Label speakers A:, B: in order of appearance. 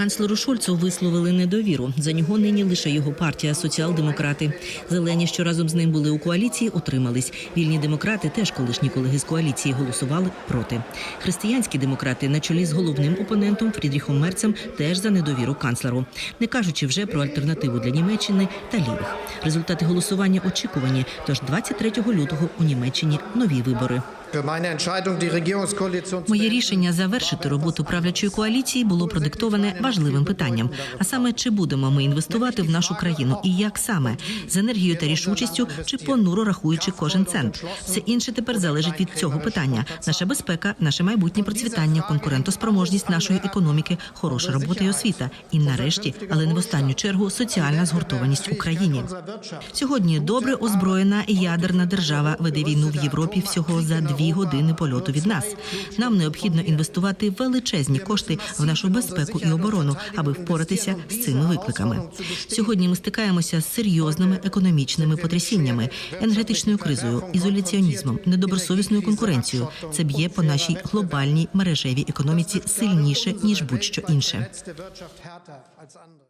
A: Канцлеру Шольцу висловили недовіру. За нього нині лише його партія соціал-демократи. Зелені, що разом з ним були у коаліції, утримались. Вільні демократи, теж колишні колеги з коаліції, голосували проти. Християнські демократи на чолі з головним опонентом Фрідріхом Мерцем теж за недовіру канцлеру, не кажучи вже про альтернативу для Німеччини та лівих. Результати голосування очікувані. Тож 23 лютого у Німеччині нові вибори. Моє рішення завершити роботу правлячої коаліції було продиктоване важливим питанням: а саме, чи будемо ми інвестувати в нашу країну і як саме? з енергією та рішучістю, чи понуро рахуючи кожен цент. Все інше тепер залежить від цього питання: наша безпека, наше майбутнє процвітання, конкурентоспроможність нашої економіки, хороша робота і освіта. І нарешті, але не в останню чергу, соціальна згуртованість в Україні. Сьогодні добре озброєна ядерна держава веде війну в Європі всього за дві години польоту від нас. Нам необхідно інвестувати величезні кошти в нашу безпеку і оборону, аби впоратися з цими викликами. Сьогодні ми стикаємося з серйозними економічними потрясіннями, енергетичною кризою, ізоляціонізмом, недобросовісною конкуренцією. Це б'є по нашій глобальній мережевій економіці сильніше ніж будь-що інше.